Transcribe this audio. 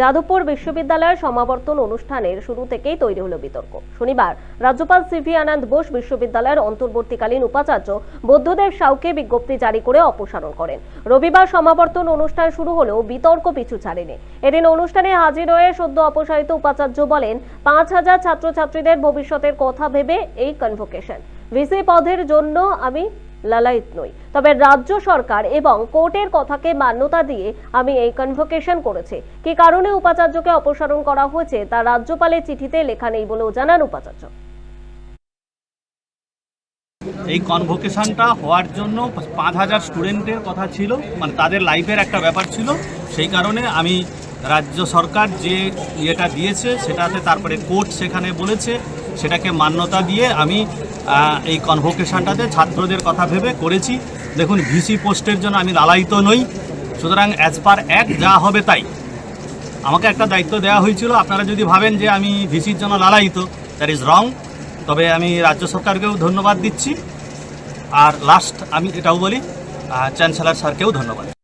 যাদবপুর বিশ্ববিদ্যালয়ের সমাবর্তন অনুষ্ঠানের শুরু থেকেই তৈরি হলো বিতর্ক। শনিবার রাজ্যপাল সিভি আনন্দ বোস বিশ্ববিদ্যালয়ের অন্তর্বর্তীকালীন উপাচার্য বৌদ্ধদেব সাউকে বিজ্ঞপ্তি জারি করে অপসারণ করেন। রবিবার সমাবর্তন অনুষ্ঠান শুরু হলেও বিতর্ক পিছু ছাড়েনি। এদিন অনুষ্ঠানে হাজির হয়ে সদ্য অপসারিত উপাচার্য বলেন, পাঁচ হাজার ছাত্রছাত্রীদের ভবিষ্যতের কথা ভেবে এই কনভোকেশন ভিসি পদের জন্য আমি লালায়িত নই। তবে রাজ্য সরকার এবং কোর্টের কথাকে মান্যতা দিয়ে আমি এই কনভোকেশন করেছি। কি কারণে উপাচার্যকে অপসারণ করা হয়েছে তা রাজ্যপালের চিঠিতে লেখা নেই বলেও জানান উপাচার্য। এই কনভোকেশনটা হওয়ার জন্য পাঁচ হাজার স্টুডেন্টের কথা ছিল মানে তাদের লাইফের একটা ব্যাপার ছিল। সেই কারণে আমি রাজ্য সরকার যে ইয়েটা দিয়েছে, সেটাতে তারপরে কোর্ট সেখানে বলেছে। সেটাকে মান্যতা দিয়ে আমি এই কনভোকেশনটাতে ছাত্রদের কথা ভেবে করেছি। দেখুন, ভিসি পোস্টের জন্য আমি লালায়িত নই। সুতরাং অ্যাজ পার অ্যাক্ট যা হবে তাই। আমাকে একটা দায়িত্ব দেওয়া হয়েছিল। আপনারা যদি ভাবেন যে আমি ভিসির জন্য লালায়িত দ্যাট ইজ রং তবে আমি রাজ্য সরকারকেও ধন্যবাদ দিচ্ছি। আর লাস্ট আমি এটাও বলি চ্যান্সেলার স্যারকেও ধন্যবাদ।